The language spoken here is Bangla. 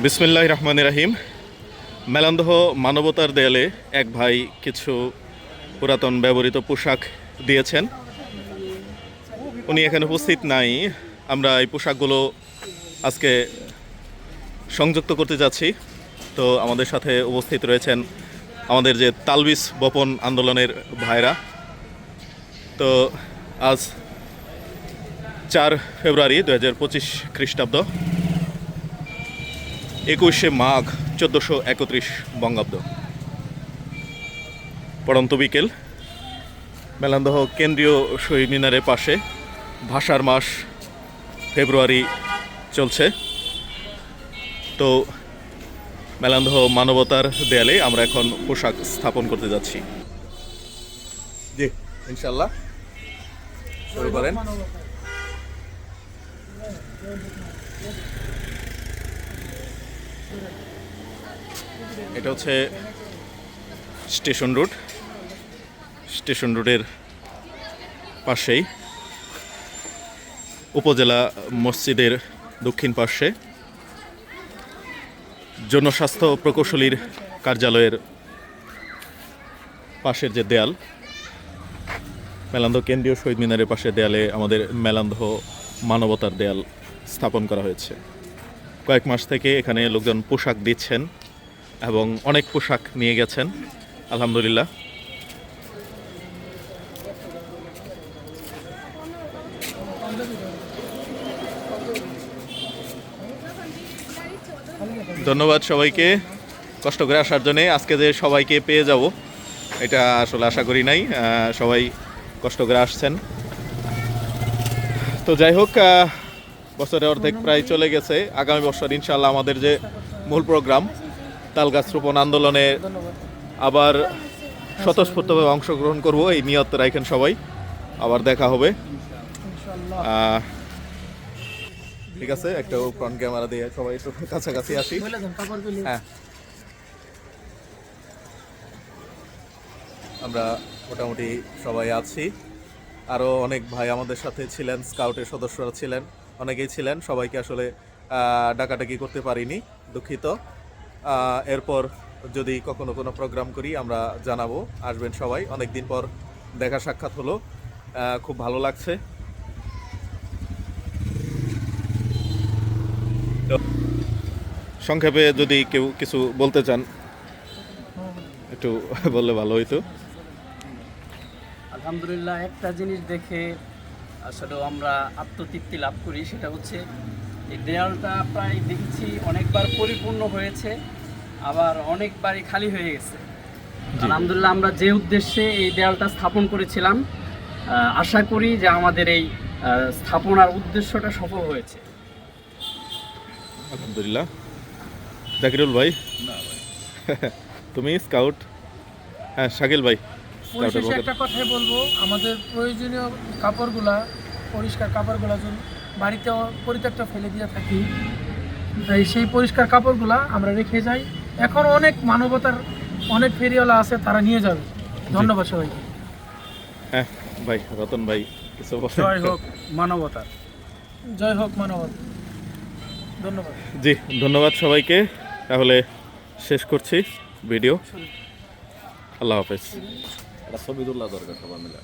বিসমিল্লাহ রহমান রাহিম। মেলান্দহ মানবতার দেয়ালে এক ভাই কিছু পুরাতন ব্যবহৃত পোশাক দিয়েছেন। উনি এখানে উপস্থিত নাই। আমরা এই পোশাকগুলো আজকে সংযুক্ত করতে যাচ্ছি। তো আমাদের সাথে উপস্থিত রয়েছেন আমাদের যে তালবিস বপন আন্দোলনের ভাইরা। তো আজ চার ফেব্রুয়ারি দু হাজার পঁচিশ খ্রিস্টাব্দ। একুশে মাঘ, চোদ্দোশো একত্রিশ বঙ্গাব্দ। পড়ন্ত বিকেল। মেলান্দহ কেন্দ্রীয় শহীদ মিনারের পাশে ভাষার মাস ফেব্রুয়ারি চলছে। তো মেলান্দহ মানবতার দেয়ালে আমরা এখন পোশাক স্থাপন করতে যাচ্ছি। জি ইনশাল্লাহ শুরু করেন। এটা হচ্ছে স্টেশন রোড। স্টেশন রোডের পাশেই উপজেলা মসজিদের দক্ষিণ পাশে জনস্বাস্থ্য প্রকৌশলীর কার্যালয়ের পাশের যে দেয়াল মেলান্দহ কেন্দ্রীয় শহীদ মিনারের পাশে দেয়ালে আমাদের মেলান্ধ মানবতার দেয়াল স্থাপন করা হয়েছে। কয়েক মাস থেকে এখানে লোকজন পোশাক দিচ্ছেন। এবং অনেক পোশাক নিয়ে গেছেন, আলহামদুলিল্লাহ। ধন্যবাদ সবাইকে কষ্ট করে আসার জন্যে। আজকে যে সবাইকে পেয়ে যাব, এটা আসলে আশা করি নাই সবাই কষ্ট করে আসছেন। তো যাই হোক বছরের অর্ধেক প্রায় চলে গেছে। আগামী বছর ইনশাল্লাহ আমাদের যে মূল প্রোগ্রাম তালগাছ রোপণ আন্দোলনে আবার স্বতঃস্ফূর্তভাবে অংশগ্রহণ করব। এই নিয়ত রাখেন সবাই। আবার দেখা হবে। ঠিক আছে একটা ফ্রন্ট ক্যামেরা দিয়ে সবাই একটু কাছাকাছি আসি। হ্যাঁ। আমরা মোটামুটি সবাই আছি। আরও অনেক ভাই আমাদের সাথে ছিলেন স্কাউটের সদস্যরা ছিলেন অনেকেই ছিলেন। সবাইকে আসলে ডাকাডাকি করতে পারিনি দুঃখিত। এরপর যদি কখনো কোনো প্রোগ্রাম করি, আমরা জানাব। আসবেন সবাই। অনেক দিন পর দেখা সাক্ষাৎ হলো। খুব ভালো লাগছে। সংক্ষেপে যদি কেউ কিছু বলতে চান, একটু বললে ভালো হইতো। আলহামদুলিল্লাহ, একটা জিনিস দেখে আসলে আমরা আত্মতৃপ্তি লাভ করি, সেটা হচ্ছে এই দেয়ালটা প্রায় দেখছি অনেকবার পরিপূর্ণ হয়েছে আবার অনেকবারই খালি হয়ে গেছে। আলহামদুলিল্লাহ আমরা যে উদ্দেশ্যে এই দেয়ালটা স্থাপন করেছিলাম আশা করি যে আমাদের এই স্থাপনার উদ্দেশ্যটা সফল হয়েছে। আলহামদুলিল্লাহ। জাকিরুল ভাই? তুমি স্কাউট হ্যাঁ শাকিল ভাই। একটা কথাই বলব আমাদের প্রয়োজনীয় কাপড়গুলা পরিষ্কার কাপড়গুলা বাড়িতে পরিত্যক্ত ফেলে দিয়ে থাকি। তাই সেই পরিষ্কার কাপড়গুলা আমরা রেখে যাই। এখন অনেক মানবতার অনেক ফেরিওয়ালা আছে তারা নিয়ে যাবে। ধন্যবাদ সবাইকে। হ্যাঁ ভাই রতন ভাই কিছু? জয় হোক মানবতার। জয় হোক মানবতা ধন্যবাদ। জি ধন্যবাদ সবাইকে। তাহলে শেষ করছি ভিডিও। আল্লাহ হাফেজ। ছবিদুল্লাহ দরকার সবার মিলে।